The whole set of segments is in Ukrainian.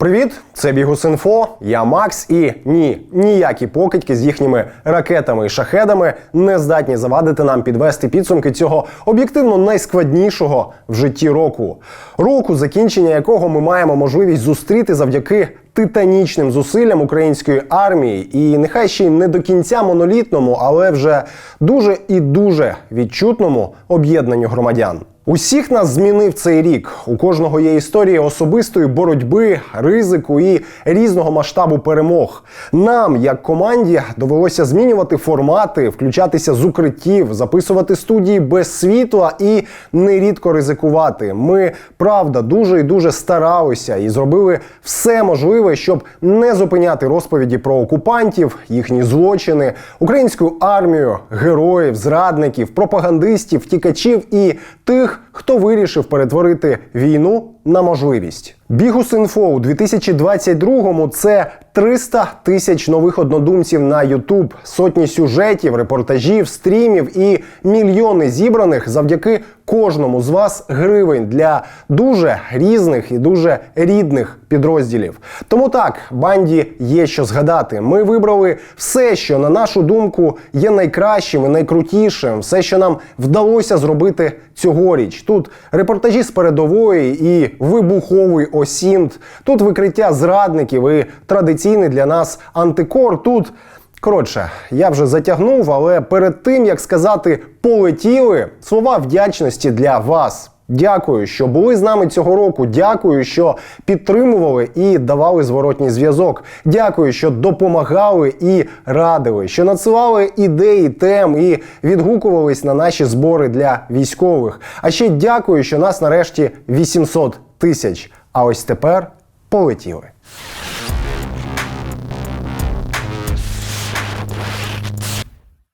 Привіт, це Бігус.Інфо, я Макс, і ні, ніякі покидьки з їхніми ракетами і шахедами не здатні завадити нам підвести підсумки цього об'єктивно найскладнішого в житті року. Року, закінчення якого ми маємо можливість зустріти завдяки титанічним зусиллям української армії, і нехай ще й не до кінця монолітному, але вже дуже і дуже відчутному об'єднанню громадян. Усіх нас змінив цей рік. У кожного є історія особистої боротьби, ризику і різного масштабу перемог. Нам, як команді, довелося змінювати формати, включатися з укриттів, записувати студії без світла і нерідко ризикувати. Ми правда дуже і дуже старалися і зробили все можливе, щоб не зупиняти розповіді про окупантів, їхні злочини, українську армію, героїв, зрадників, пропагандистів, втікачів і тих, даних хто вирішив перетворити війну на можливість. Бігус.Інфо у 2022-му – це 300 тисяч нових однодумців на YouTube, сотні сюжетів, репортажів, стрімів і мільйони зібраних завдяки кожному з вас гривень для дуже різних і дуже рідних підрозділів. Тому так, банді є що згадати. Ми вибрали все, що на нашу думку є найкращим і найкрутішим, все, що нам вдалося зробити цьогоріч. Тут репортажі з передової і вибуховий осінт, тут викриття зрадників і традиційний для нас антикор. Тут Коротше, я вже затягнув, але перед тим як сказати полетіли, слова вдячності для вас. Дякую, що були з нами цього року. Дякую, що підтримували і давали зворотній зв'язок. Дякую, що допомагали і радили, що надсилали ідеї, тем і відгукувались на наші збори для військових. А ще дякую, що нас нарешті 800 тисяч. А ось тепер полетіли.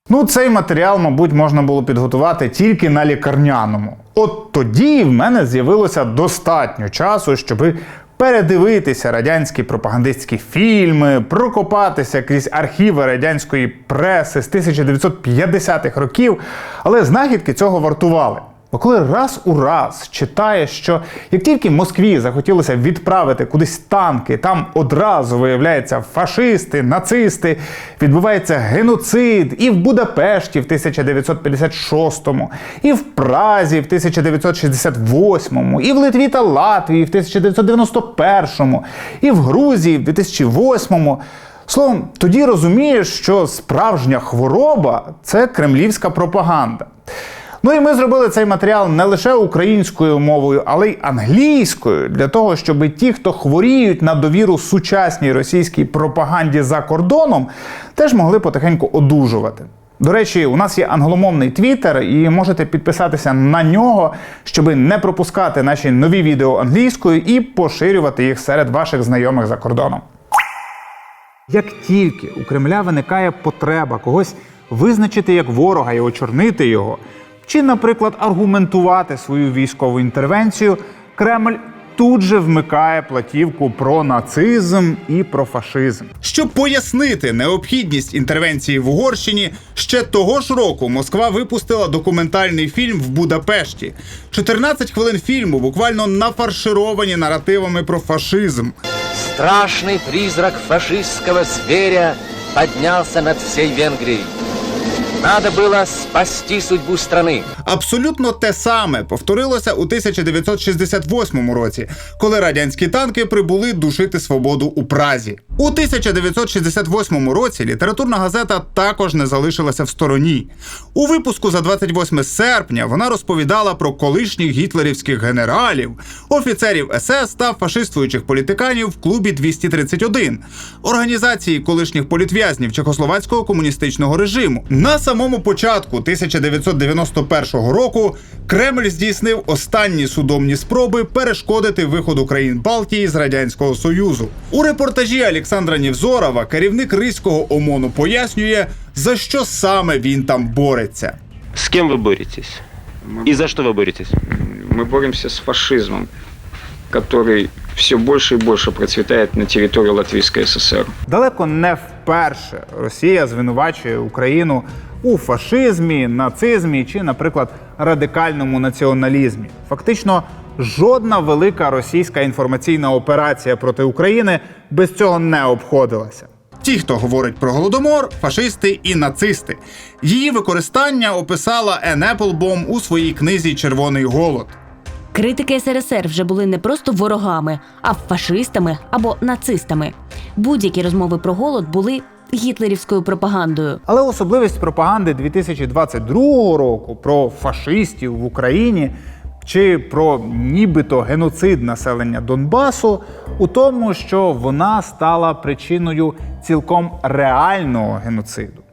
Ну, цей матеріал, мабуть, можна було підготувати тільки на лікарняному. От тоді в мене з'явилося достатньо часу, щоби передивитися радянські пропагандистські фільми, прокопатися крізь архіви радянської преси з 1950-х років, але знахідки цього вартували. Бо коли раз у раз читаєш, що як тільки Москві захотілося відправити кудись танки, там одразу виявляються фашисти, нацисти, відбувається геноцид і в Будапешті в 1956-му, і в Празі в 1968-му, і в Литві та Латвії в 1991-му, і в Грузії в 2008-му. Словом, тоді розумієш, що справжня хвороба це кремлівська пропаганда. Ну і ми зробили цей матеріал не лише українською мовою, але й англійською, для того, щоб ті, хто хворіють на довіру сучасній російській пропаганді за кордоном, теж могли потихеньку одужувати. До речі, у нас є англомовний твіттер, і можете підписатися на нього, щоб не пропускати наші нові відео англійською і поширювати їх серед ваших знайомих за кордоном. Як тільки у Кремля виникає потреба когось визначити як ворога і очорнити його, чи, наприклад, аргументувати свою військову інтервенцію, Кремль тут же вмикає платівку про нацизм і про фашизм. Щоб пояснити необхідність інтервенції в Угорщині, ще того ж року Москва випустила документальний фільм в Будапешті. 14 хвилин фільму буквально нафаршировані наративами про фашизм. Страшный призрак фашистского зверя поднялся над всей Венгрией. Надо было спасти судьбу страны. Абсолютно те саме повторилося у 1968 році, коли радянські танки прибули душити свободу у Празі. У 1968 році літературна газета також не залишилася в стороні. У випуску за 28 серпня вона розповідала про колишніх гітлерівських генералів, офіцерів СС та фашистуючих політиканів в клубі 231, організації колишніх політв'язнів чехословацького комуністичного режиму. На самому початку 1991 року Кремль здійснив останні судомні спроби перешкодити виходу країн Балтії з радянського союзу. У репортажі Олександра Нівзорова керівник Ризького ОМОНу пояснює, за що саме він там бореться. С кем вы боретесь? И за что вы боретесь? Мы боремся с фашизмом, который все больше и больше процветает на территории Латвийской ССР. Далеко не вперше Росія звинувачує Україну у фашизмі, нацизмі чи, наприклад, радикальному націоналізмі. Фактично, жодна велика російська інформаційна операція проти України без цього не обходилася. Ті, хто говорить про голодомор, фашисти і нацисти. Її використання описала Ен Еплбом у своїй книзі Червоний голод. Критики СРСР вже були не просто ворогами, а фашистами або нацистами. Будь-які розмови про голод були гітлерівською пропагандою. Але особливість пропаганди 2022 року про фашистів в Україні чи про нібито геноцид населення Донбасу у тому, що вона стала причиною цілком реального геноциду.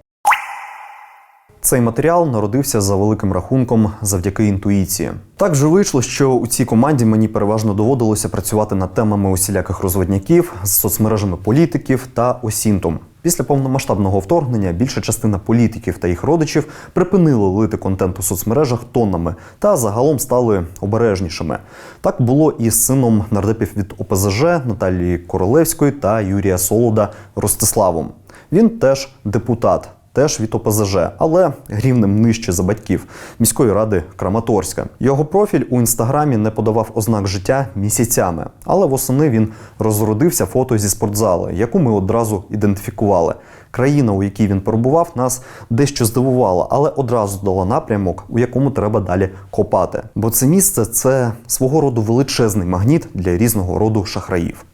Цей матеріал народився за великим рахунком завдяки інтуїції. Так вже вийшло, що у цій команді мені переважно доводилося працювати над темами усіляких розводняків з соцмережами політиків та осінтом. Після повномасштабного вторгнення більша частина політиків та їх родичів припинили лити контент у соцмережах тоннами та загалом стали обережнішими. Так було і з сином нардепів від ОПЗЖ Наталії Королевської та Юрія Солода Ростиславом. Він теж депутат теж від ОПЗЖ, але рівнем нижче за батьків міської ради Краматорська. Його профіль у інстаграмі не подавав ознак життя місяцями, але восени він розродився фото зі спортзали, яку ми одразу ідентифікували. Країна, у якій він перебував, нас дещо здивувала, але одразу дала напрямок, у якому треба далі копати. Бо це місце це свого роду величезний магніт для різного роду шахраїв.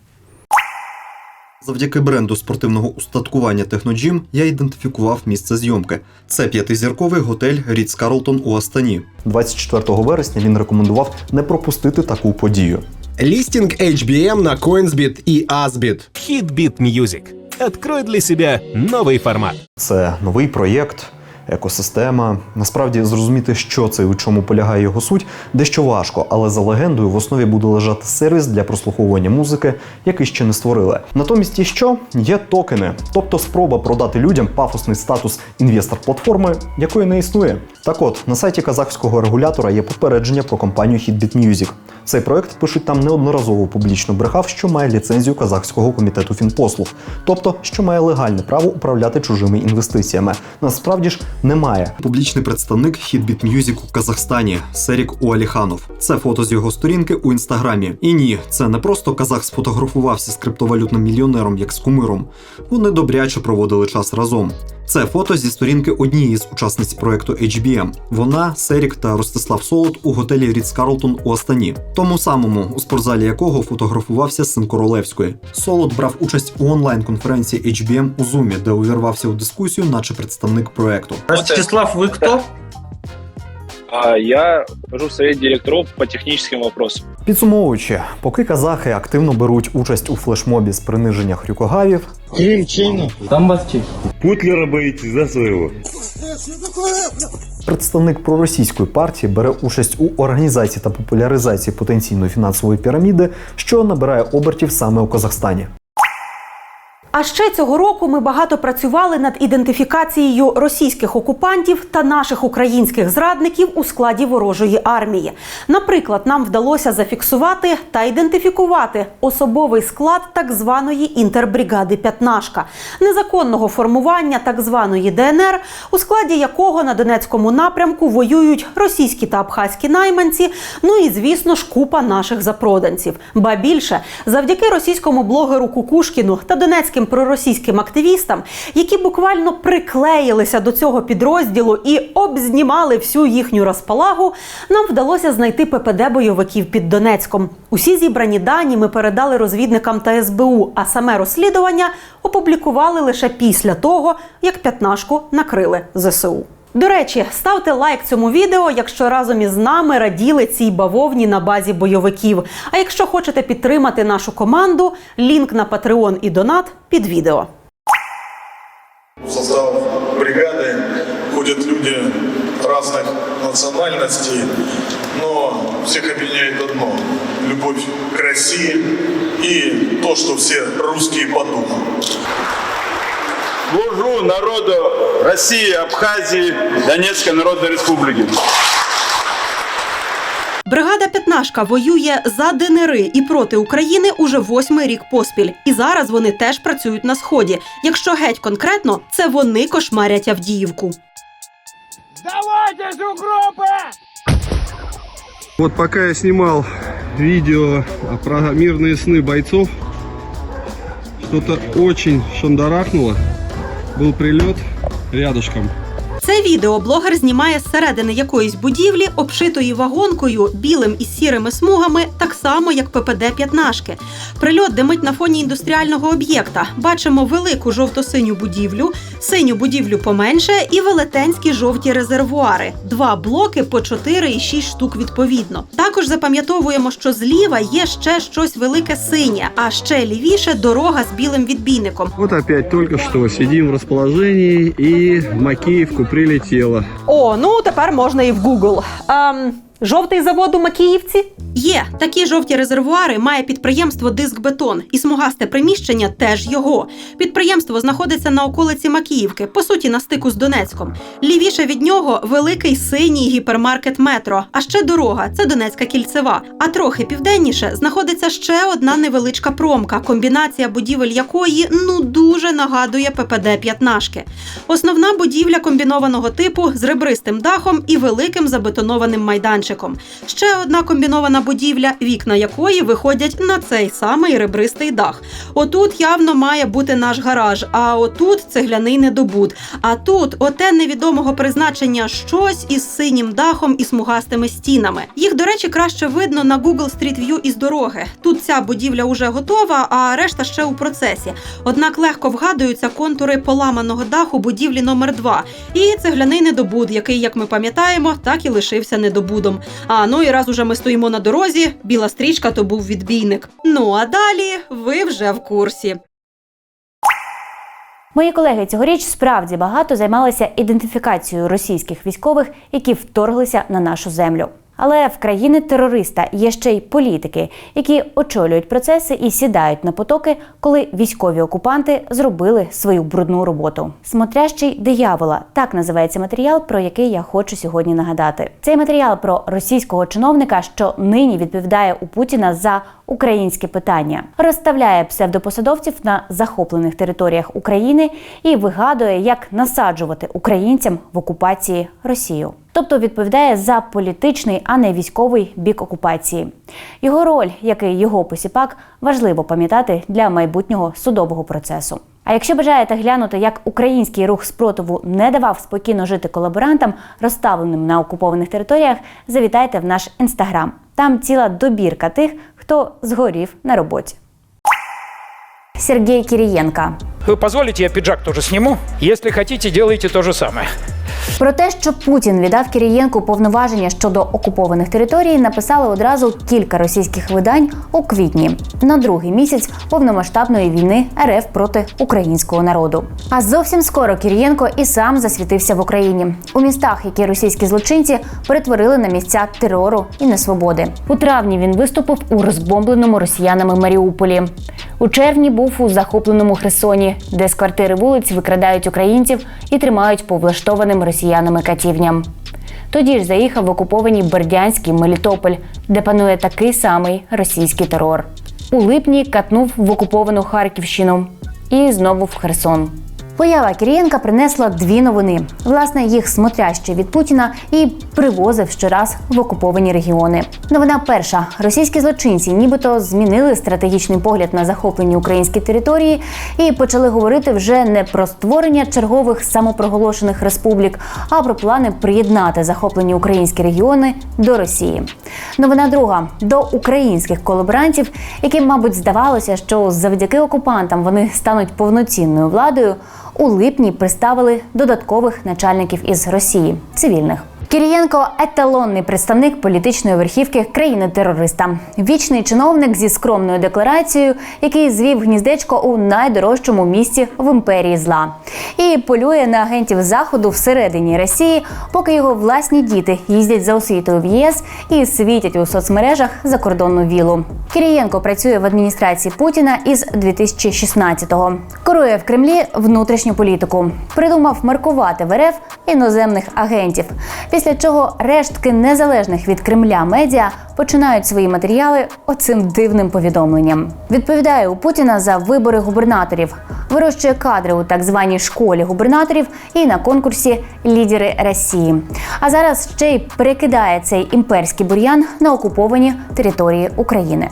Завдяки бренду спортивного устаткування Техноджім я ідентифікував місце зйомки. Це п'ятизірковий готель Ріц Карлтон у Астані. 24 вересня він рекомендував не пропустити таку подію. Листинг HBM на CoinsBit и Asbit. Hitbit Music. Открой для себя новый формат. Це новий проєкт, екосистема. Насправді зрозуміти, що це і у чому полягає його суть, дещо важко, але за легендою в основі буде лежати сервіс для прослуховування музики, який ще не створили. Натомість є що є токени, тобто спроба продати людям пафосний статус інвестор платформи, якої не існує. Так от на сайті казахського регулятора є попередження про компанію Hitbit Music. Цей проект пишуть там неодноразово публічно брехав, що має ліцензію казахського комітету фінпослуг, тобто що має легальне право управляти чужими інвестиціями. Насправді ж немає. Публічний представник Hitbit Music у Казахстані Серік Уаліханов. Це фото з його сторінки у інстаграмі. І ні, це не просто казах сфотографувався з криптовалютним мільйонером, як з кумиром. Вони добряче проводили час разом. Це фото зі сторінки однієї з учасниць проекту HBM. Вона, Серік та Ростислав Солод у готелі Ріц Карлтон у Астані, тому самому, у спортзалі якого фотографувався син Королевської. Солод брав участь у онлайн-конференції HBM у Зумі, де увірвався у дискусію, наче представник проекту. Ростислав, ви кто? А я хожу в совет директоров по техническим вопросам. Підсумовуючи, поки казахи активно беруть участь у флешмобі з приниження хрюкогавів, Путлера боитесь, да, своего? Представник проросійської партії бере участь у організації та популяризації потенційної фінансової піраміди, що набирає обертів саме у Казахстані. А ще цього року ми багато працювали над ідентифікацією російських окупантів та наших українських зрадників у складі ворожої армії. Наприклад, нам вдалося зафіксувати та ідентифікувати особовий склад так званої інтербригади П'ятнашка, незаконного формування так званої ДНР, у складі якого на Донецькому напрямку воюють російські та абхазькі найманці. Ну і звісно ж купа наших запроданців. Ба більше завдяки російському блогеру Кукушкіну та донецьким проросійським активістам, які буквально приклеїлися до цього підрозділу і обзнімали всю їхню розпалагу, нам вдалося знайти ППД бойовиків під Донецьком. Усі зібрані дані ми передали розвідникам та СБУ, а саме розслідування опублікували лише після того, як п'ятнашку накрили ЗСУ. До речі, ставте лайк цьому відео, якщо разом із нами раділи цій бавовні на базі бойовиків. А якщо хочете підтримати нашу команду, лінк на Patreon і донат під відео. В состав бригады ходят люди разных национальностей, но всех объединяет одно – любовь к России и то, что все русские по духу. Служу народу России, Абхазии, Донецкой Народной Республики. Бригада П'ятнашка воює за ДНРи і проти України уже восьмий рік поспіль. І зараз вони теж працюють на сході. Якщо геть конкретно, це вони кошмарять Авдіївку. Давайте, укропы! Вот пока я снимал видео про мирные сны бойцов, что-то очень шандарахнуло. Был прилет рядышком. Це відео блогер знімає зсередини якоїсь будівлі, обшитої вагонкою, білим і сірими смугами, так само як ППД п'ятнашки. Прильот димить на фоні індустріального об'єкта. Бачимо велику жовто-синю будівлю, синю будівлю поменше і велетенські жовті резервуари. Два блоки по 4 і 6 штук відповідно. Також запам'ятовуємо, що зліва є ще щось велике синє, а ще лівіше дорога з білим відбійником. Вот опять только что сидим в расположении и в Макеевку прилетело. О, ну тепер можна і в Google. Ем, жовтий завод у Макіївці? Є такі жовті резервуари має підприємство Дискбетон, і смугасте приміщення теж його. Підприємство знаходиться на околиці Макіївки, по суті, на стику з Донецьком. Лівіше від нього великий синій гіпермаркет метро, а ще дорога це Донецька кільцева. А трохи південніше знаходиться ще одна невеличка промка, комбінація будівель якої ну дуже нагадує ППД п'ятнашки. Основна будівля комбінованого типу з ребристим дахом і великим забетонованим майданчиком. Ще одна комбінована будівля, вікна якої виходять на цей самий ребристий дах. Отут явно має бути наш гараж, а отут цегляний недобуд. А тут оте невідомого призначення щось із синім дахом і смугастими стінами. Їх, до речі, краще видно на Google Street View із дороги. Тут ця будівля уже готова, а решта ще у процесі. Однак легко вгадуються контури поламаного даху будівлі номер 2 і цегляний недобуд, який, як ми пам'ятаємо, так і лишився недобудом. А ну і раз уже ми стоїмо на дорозі, біла стрічка то був відбійник. Ну а далі ви вже в курсі. Мої колеги цьогоріч справді багато займалися ідентифікацією російських військових, які вторглися на нашу землю. Але в країни терориста є ще й політики, які очолюють процеси і сідають на потоки, коли військові окупанти зробили свою брудну роботу. Смотрящий диявола так називається матеріал, про який я хочу сьогодні нагадати. Цей матеріал про російського чиновника, що нині відповідає у Путіна за українське питання, розставляє псевдопосадовців на захоплених територіях України і вигадує, як насаджувати українцям в окупації Росію. Тобто відповідає за політичний, а не військовий бік окупації. Його роль, як і його посіпак, важливо пам'ятати для майбутнього судового процесу. А якщо бажаєте глянути, як український рух спротиву не давав спокійно жити колаборантам, розставленим на окупованих територіях, завітайте в наш інстаграм. Там ціла добірка тих, хто згорів на роботі. Сергій Кірієнка Вы позволите, я пиджак тоже сниму? Если хотите, делайте то же самое. Про те, що Путін віддав Кирієнку повноваження щодо окупованих територій, написали одразу кілька російських видань у квітні на другий місяць повномасштабної війни РФ проти українського народу. А зовсім скоро Кирієнко і сам засвітився в Україні у містах, які російські злочинці перетворили на місця терору і несвободи. У травні він виступив у розбомбленому росіянами Маріуполі. У червні був у захопленому Херсоні, де з квартири вулиць викрадають українців і тримають по влаштованим росіянами катівням. Тоді ж заїхав в окуповані Бердянський Мелітополь, де панує такий самий російський терор. У липні катнув в окуповану Харківщину і знову в Херсон. Поява Кирієнка принесла дві новини. Власне, їх смотряще від Путіна і привозив щораз в окуповані регіони. Новина перша: російські злочинці, нібито змінили стратегічний погляд на захоплені українські території і почали говорити вже не про створення чергових самопроголошених республік, а про плани приєднати захоплені українські регіони до Росії. Новина друга до українських колаборантів, яким, мабуть, здавалося, що завдяки окупантам вони стануть повноцінною владою. У липні приставили додаткових начальників із Росії цивільних. Кирієнко еталонний представник політичної верхівки країни-терориста, вічний чиновник зі скромною декларацією, який звів гніздечко у найдорожчому місці в імперії зла, і полює на агентів заходу всередині Росії, поки його власні діти їздять за освітою в ЄС і світять у соцмережах закордонну вілу. Кирієнко працює в адміністрації Путіна із 2016-го. Керує в Кремлі внутрішню політику. Придумав маркувати в РФ іноземних агентів. Після чого рештки незалежних від Кремля медіа починають свої матеріали оцим дивним повідомленням. Відповідає у Путіна за вибори губернаторів, вирощує кадри у так званій школі губернаторів і на конкурсі Лідери Росії. А зараз ще й перекидає цей імперський бур'ян на окуповані території України.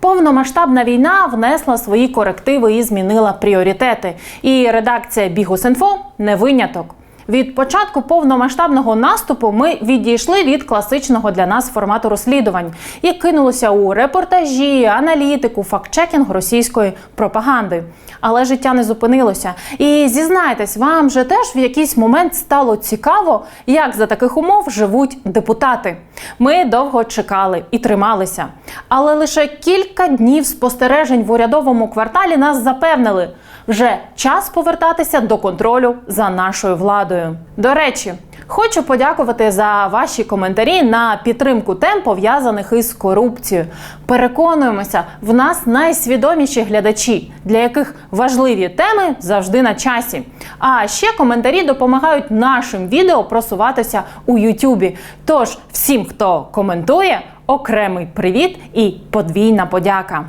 Повномасштабна війна внесла свої корективи і змінила пріоритети. І редакція Бігус.Інфо не виняток. Від початку повномасштабного наступу ми відійшли від класичного для нас формату розслідувань і кинулися у репортажі, аналітику, фактчекінг російської пропаганди. Але життя не зупинилося. І зізнайтесь, вам же теж в якийсь момент стало цікаво, як за таких умов живуть депутати. Ми довго чекали і трималися. Але лише кілька днів спостережень в урядовому кварталі нас запевнили. Вже час повертатися до контролю за нашою владою. До речі, хочу подякувати за ваші коментарі на підтримку тем, пов'язаних із корупцією. Переконуємося, в нас найсвідоміші глядачі, для яких важливі теми завжди на часі. А ще коментарі допомагають нашим відео просуватися у Ютубі. Тож всім, хто коментує, окремий привіт і подвійна подяка.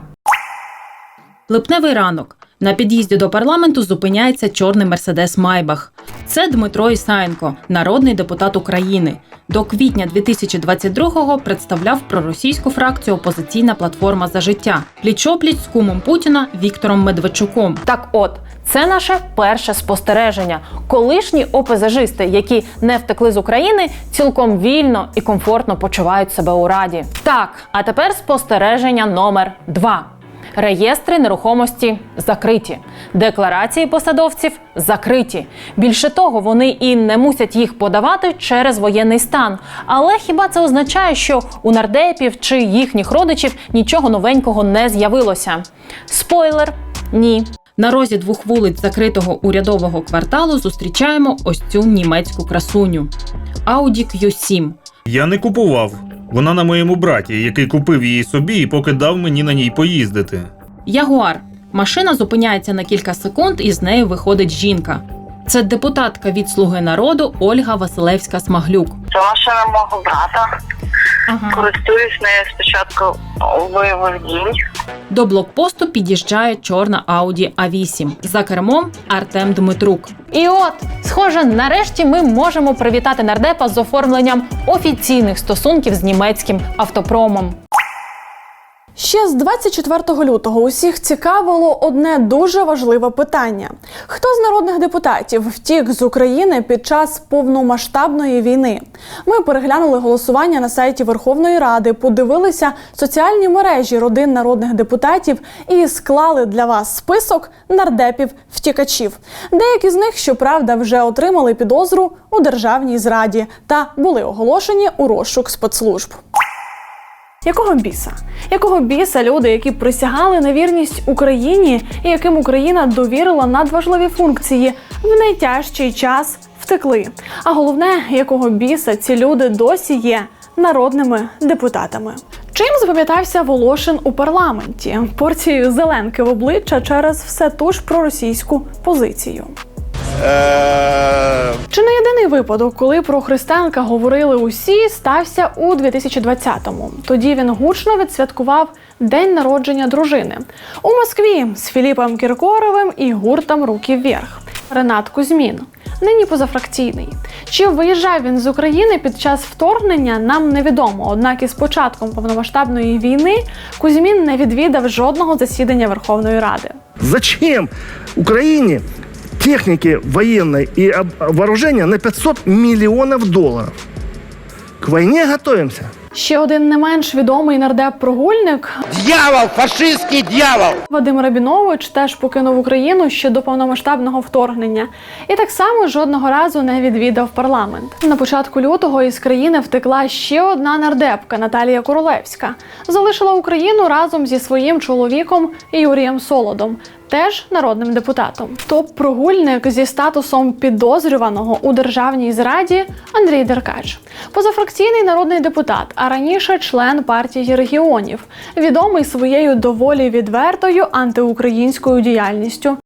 Липневий ранок. На під'їзді до парламенту зупиняється чорний мерседес Майбах. Це Дмитро Ісаєнко, народний депутат України. До квітня 2022-го представляв проросійську фракцію Опозиційна платформа за життя пліч-опліч з кумом Путіна Віктором Медведчуком. Так, от це наше перше спостереження. Колишні ОПЗЖисти, які не втекли з України, цілком вільно і комфортно почувають себе у раді. Так, а тепер спостереження номер два. Реєстри нерухомості закриті, декларації посадовців закриті. Більше того, вони і не мусять їх подавати через воєнний стан. Але хіба це означає, що у нардепів чи їхніх родичів нічого новенького не з'явилося? Спойлер ні. На розі двох вулиць закритого урядового кварталу зустрічаємо ось цю німецьку красуню Audi Q7. Я не купував. Вона на моєму браті, який купив її собі і поки дав мені на ній поїздити. Ягуар. Машина зупиняється на кілька секунд, і з нею виходить жінка. Це депутатка від Слуги народу Ольга Василевська Смаглюк. Це машина мого брата. Користуюсь нею спочатку бойових дій. До блокпосту під'їжджає чорна Audi A8. За кермом Артем Дмитрук. І от, схоже, нарешті ми можемо привітати нардепа з оформленням офіційних стосунків з німецьким автопромом. Ще з 24 лютого усіх цікавило одне дуже важливе питання: хто з народних депутатів втік з України під час повномасштабної війни? Ми переглянули голосування на сайті Верховної Ради, подивилися соціальні мережі родин народних депутатів і склали для вас список нардепів втікачів. Деякі з них, щоправда, вже отримали підозру у державній зраді та були оголошені у розшук спецслужб. Якого біса? Якого біса люди, які присягали на вірність Україні і яким Україна довірила надважливі функції, в найтяжчий час втекли? А головне, якого біса ці люди досі є народними депутатами? Чим запам'ятався Волошин у парламенті? Порцією зеленки в обличчя через все ту ж проросійську позицію. Чи не єдиний випадок, коли про Христенка говорили усі, стався у 2020-му. Тоді він гучно відсвяткував день народження дружини у Москві з Філіпом Кіркоровим і гуртом Руки вверх. Ренат Кузьмін, нині позафракційний. Чи виїжджав він з України під час вторгнення, нам невідомо. Однак із початком повномасштабної війни Кузьмін не відвідав жодного засідання Верховної Ради. Зачем Украине техники военной и вооружения на 500 миллионов долларов? К войне готовимся. Ще один не менш відомий нардеп-прогульник Дьявол, фашистский дьявол! Вадим Рабінович теж покинув Україну ще до повномасштабного вторгнення і так само жодного разу не відвідав парламент. На початку лютого із країни втекла ще одна нардепка Наталія Королевська. Залишила Україну разом зі своїм чоловіком Юрієм Солодом. Теж народним депутатом. Топ-прогульник зі статусом підозрюваного у державній зраді Андрій Деркач, позафракційний народний депутат, а раніше член партії регіонів, відомий своєю доволі відвертою антиукраїнською діяльністю.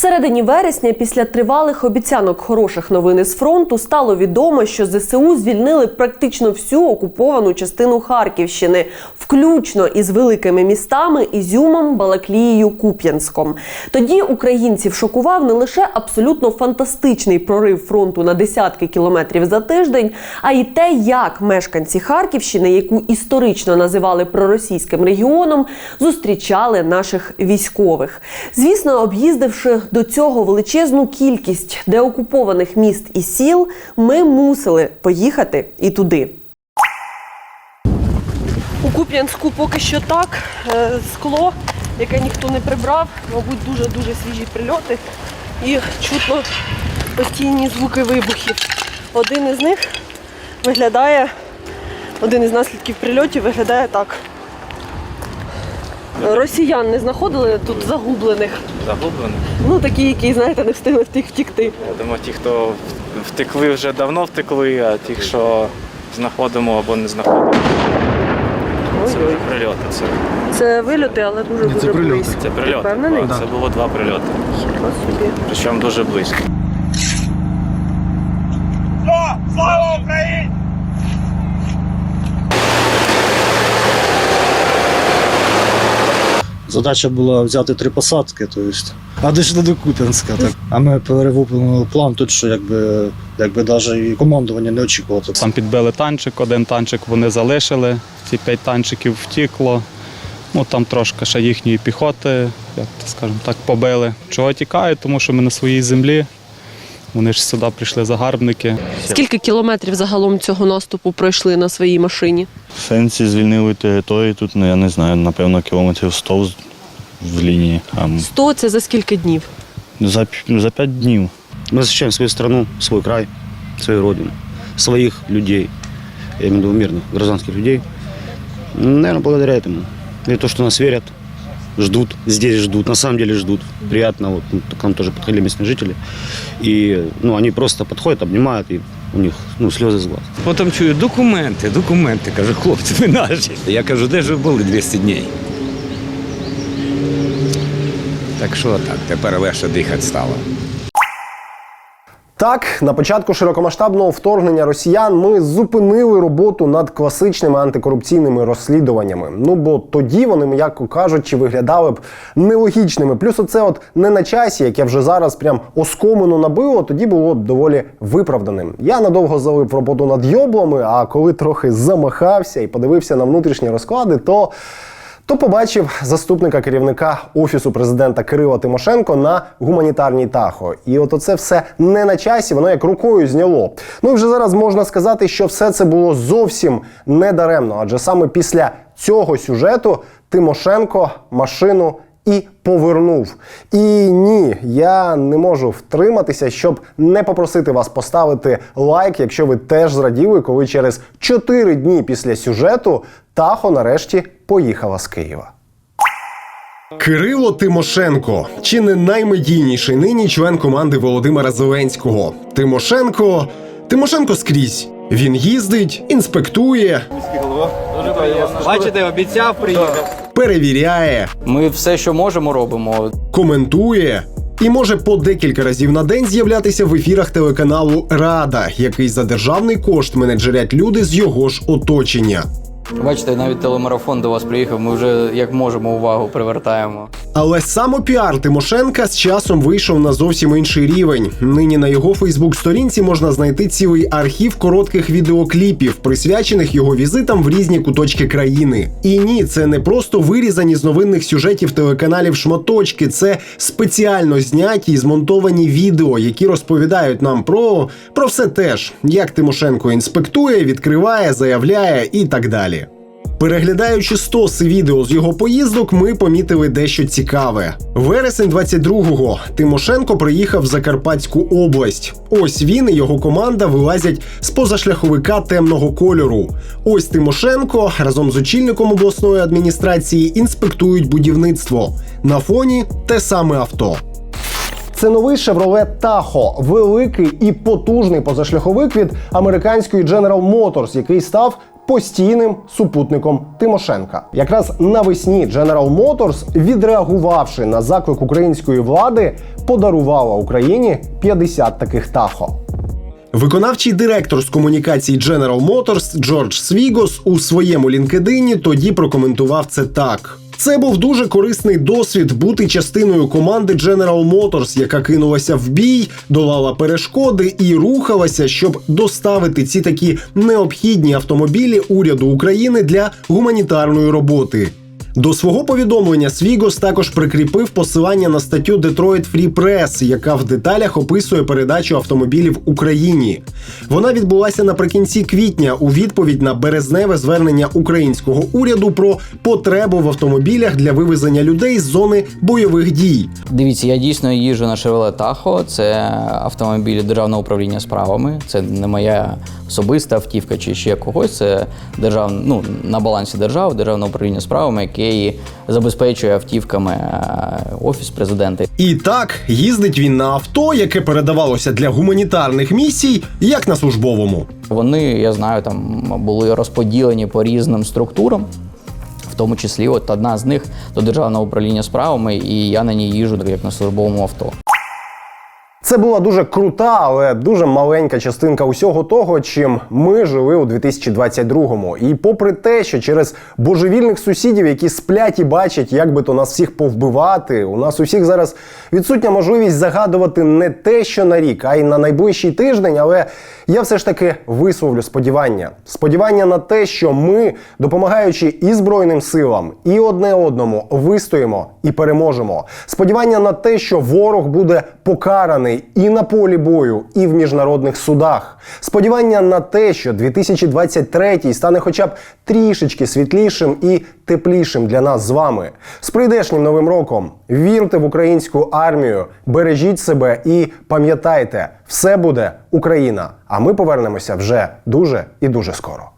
Середині вересня, після тривалих обіцянок хороших новин із фронту, стало відомо, що ЗСУ звільнили практично всю окуповану частину Харківщини, включно із великими містами Ізюмом, Балаклією, Куп'янськом. Тоді українців шокував не лише абсолютно фантастичний прорив фронту на десятки кілометрів за тиждень, а й те, як мешканці Харківщини, яку історично називали проросійським регіоном, зустрічали наших військових. Звісно, об'їздивши до цього величезну кількість деокупованих міст і сіл, ми мусили поїхати і туди. У Куп'янську поки що так. Е, Скло, яке ніхто не прибрав, мабуть, дуже-дуже свіжі прильоти і чутно постійні звуки вибухів. Один із них виглядає, один із наслідків прильотів виглядає так. Росіян не знаходили тут загублених. Загублених. Ну такі, які, знаєте, не встигли втік- втікти. Я думаю, ті, хто втекли, вже давно втекли, а ті, що знаходимо або не знаходимо. Це вже прильоти. Це, Це вильоти, але дуже дуже близько. це прильоти. Впевнений? Це було два прильоти. Хіба собі. Причому дуже близько. Слава Україні! Задача була взяти три посадки, то есть, а дійшли до Куп'янська. Так. А ми перевипили план тут, що якби, якби навіть і командування не очікувало. Там підбили танчик, один танчик вони залишили, ці п'ять танчиків втікло. Ну там трошки ще їхньої піхоти, як скажемо так, побили. Чого тікають, тому що ми на своїй землі. Вони ж сюди прийшли загарбники. Скільки кілометрів загалом цього наступу пройшли на своїй машині? В сенсі звільнили територію тут, ну я не знаю, напевно, кілометрів 100 в лінії. А 100 – це за скільки днів? за, п- за 5 днів. Ми захищаємо свою страну, свой край, свою родину, своих людей, я имею в виду мирных, гражданских людей. Наверное, благодаря этому. И то, что нас верят, ждут, здесь ждут, на самом деле ждут. Приятно, вот ну, к нам тоже подходили местные жители. И ну, они просто подходят, обнимают, и у них ну, сльози з глаз. Потім чую документи, документи. Кажу, хлопці, ви наші. Я кажу, де ж ви були 200 днів? Так що так, тепер легше дихати стало. Так, на початку широкомасштабного вторгнення росіян ми зупинили роботу над класичними антикорупційними розслідуваннями. Ну бо тоді вони, м'яко кажучи, виглядали б нелогічними. Плюс оце от не на часі, яке вже зараз прям оскомину набило, тоді було б доволі виправданим. Я надовго залип роботу над йоблами, а коли трохи замахався і подивився на внутрішні розклади, то то побачив заступника керівника офісу президента Кирила Тимошенко на гуманітарній тахо. І от оце все не на часі, воно як рукою зняло. Ну і вже зараз можна сказати, що все це було зовсім недаремно, адже саме після цього сюжету Тимошенко машину. І повернув. І ні, я не можу втриматися, щоб не попросити вас поставити лайк, якщо ви теж зраділи, коли через 4 дні після сюжету Тахо нарешті поїхала з Києва. Кирило Тимошенко чи не наймедійніший нині член команди Володимира Зеленського. Тимошенко Тимошенко скрізь. Він їздить, інспектує, Бачите, обіцяв приїхав. Перевіряє, Ми все, що можемо, робимо. коментує. І може по декілька разів на день з'являтися в ефірах телеканалу Рада, який за державний кошт менеджерять люди з його ж оточення. Бачите, навіть телемарафон до вас приїхав. Ми вже як можемо увагу привертаємо. Але самопіар Тимошенка з часом вийшов на зовсім інший рівень. Нині на його Фейсбук-сторінці можна знайти цілий архів коротких відеокліпів, присвячених його візитам в різні куточки країни. І ні, це не просто вирізані з новинних сюжетів телеканалів шматочки, це спеціально зняті і змонтовані відео, які розповідають нам про, про все теж, як Тимошенко інспектує, відкриває, заявляє і так далі. Переглядаючи стоси відео з його поїздок, ми помітили дещо цікаве. Вересень 22-го Тимошенко приїхав в Закарпатську область. Ось він і його команда вилазять з позашляховика темного кольору. Ось Тимошенко разом з очільником обласної адміністрації інспектують будівництво. На фоні те саме авто. Це новий Chevrolet Tahoe, великий і потужний позашляховик від американської General Motors, який став постійним супутником Тимошенка. Якраз навесні General Motors, відреагувавши на заклик української влади, подарувала Україні 50 таких тахо. Виконавчий директор з комунікацій General Motors Джордж Свігос у своєму LinkedIn тоді прокоментував це так. Це був дуже корисний досвід бути частиною команди General Motors, яка кинулася в бій, долала перешкоди і рухалася, щоб доставити ці такі необхідні автомобілі уряду України для гуманітарної роботи. До свого повідомлення Свігос також прикріпив посилання на статтю Detroit Free Press, яка в деталях описує передачу автомобілів Україні. Вона відбулася наприкінці квітня у відповідь на березневе звернення українського уряду про потребу в автомобілях для вивезення людей з зони бойових дій. Дивіться, я дійсно їжджу на Chevrolet Tahoe. Це автомобіль державного управління справами. Це не моя особиста автівка чи ще когось. Це держав... ну, на балансі держави, державне управління справами, який забезпечує автівками е, офіс президента. І так їздить він на авто, яке передавалося для гуманітарних місій, як на службовому. Вони, я знаю, там були розподілені по різним структурам. В тому числі, от одна з них до державного управління справами, і я на ній їжджу як на службовому авто. Це була дуже крута, але дуже маленька частинка усього того, чим ми жили у 2022-му. І попри те, що через божевільних сусідів, які сплять і бачать, як би то нас всіх повбивати, у нас усіх зараз відсутня можливість загадувати не те, що на рік, а й на найближчий тиждень. Але я все ж таки висловлю сподівання. Сподівання на те, що ми, допомагаючи і Збройним силам, і одне одному, вистоїмо і переможемо. Сподівання на те, що ворог буде покараний і на полі бою, і в міжнародних судах. Сподівання на те, що 2023 стане хоча б трішечки світлішим і теплішим для нас з вами. З прийдешнім новим роком вірте в українську армію, бережіть себе і пам'ятайте, все буде Україна. А ми повернемося вже дуже і дуже скоро.